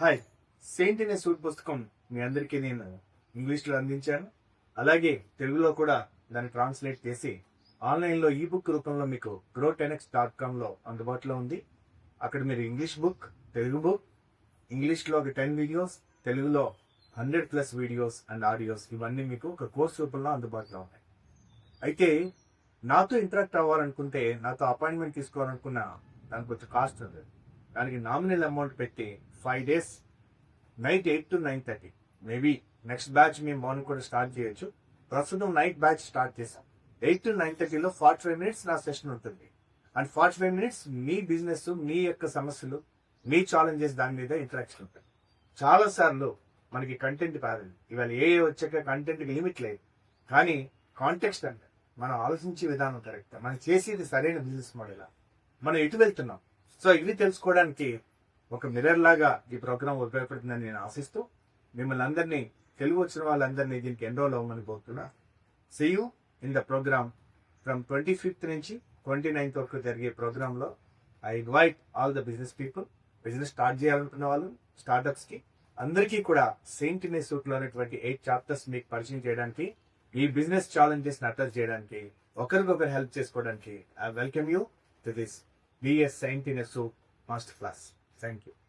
Hi Saint అనే suit పుస్తకం మీ అందరికీ నేను ఇంగ్లీష్లో అందించాను. అలాగే తెలుగులో కూడా దాన్ని ట్రాన్స్లేట్ చేసి ఆన్లైన్లో ఈ బుక్ రూపంలో మీకు గ్రో టెనెక్స్ డాట్ కామ్లో అందుబాటులో ఉంది. అక్కడ మీరు ఇంగ్లీష్ బుక్ తెలుగు బుక్ ఇంగ్లీష్లో ఒక టెన్ వీడియోస్ తెలుగులో hundred plus videos and audios ఇవన్నీ మీకు ఒక కోర్స్ రూపంలో అందుబాటులో ఉన్నాయి. అయితే నాతో ఇంటరాక్ట్ అవ్వాలనుకుంటే నాతో అపాయింట్మెంట్ తీసుకోవాలనుకున్న దానికి కొంచెం కాస్ట్ ఉంది. దానికి నామినల్ అమౌంట్ పెట్టి five days night eight to nine thirty maybe next batch మేము మార్నింగ్ కూడా స్టార్ట్ చేయొచ్చు. ప్రస్తుతం నైట్ బ్యాచ్ స్టార్ట్ చేసాం ఎయిట్ టు నైన్ థర్టీలో ఫార్టీ ఫైవ్ మినిట్స్ నా సెషన్ ఉంటుంది. అండ్ ఫార్టీ ఫైవ్ మినిట్స్ మీ బిజినెస్ మీ యొక్క సమస్యలు మీ ఛాలెంజెస్ దాని మీద ఇంటరాక్షన్ ఉంటుంది. చాలా సార్లు మనకి కంటెంట్ కాదండి ఇవాళ ఏ వచ్చాక కంటెంట్ లిమిట్ లేదు. కానీ కాంటెక్స్ట్ అంటే మనం ఆలోచించే విధానం కరెక్ట్ మనం చేసేది సరైన బిజినెస్ మోడల్ మనం ఎటు వెళ్తున్నాం? సో ఇవి తెలుసుకోవడానికి ఒక మిర్రర్ లాగా ఈ ప్రోగ్రామ్ ఉపయోగపడుతుందని నేను ఆశిస్తూ మిమ్మల్ని అందరినీ తెలుగు వచ్చిన వాళ్ళందరినీ దీనికి ఎన్రోల్ అవ్వమని కోరుతున్నా. You in the programme from twenty fifth నుంచి ట్వంటీ నైన్త్ వరకు జరిగే ప్రోగ్రాంలో I invite all the business people business start చేయాలనుకున్న వాళ్ళు స్టార్టప్స్కి అందరికీ కూడా సెయింట్ ఇన్ ఉన్నటువంటి ఎయిట్ చాప్టర్స్ మీకు పరిచయం చేయడానికి ఈ బిజినెస్ ఛాలెంజెస్ అడ్రస్ చేయడానికి ఒకరికొకరు హెల్ప్ చేసుకోవడానికి I welcome you to this be a saint in a soup must flush. Thank you.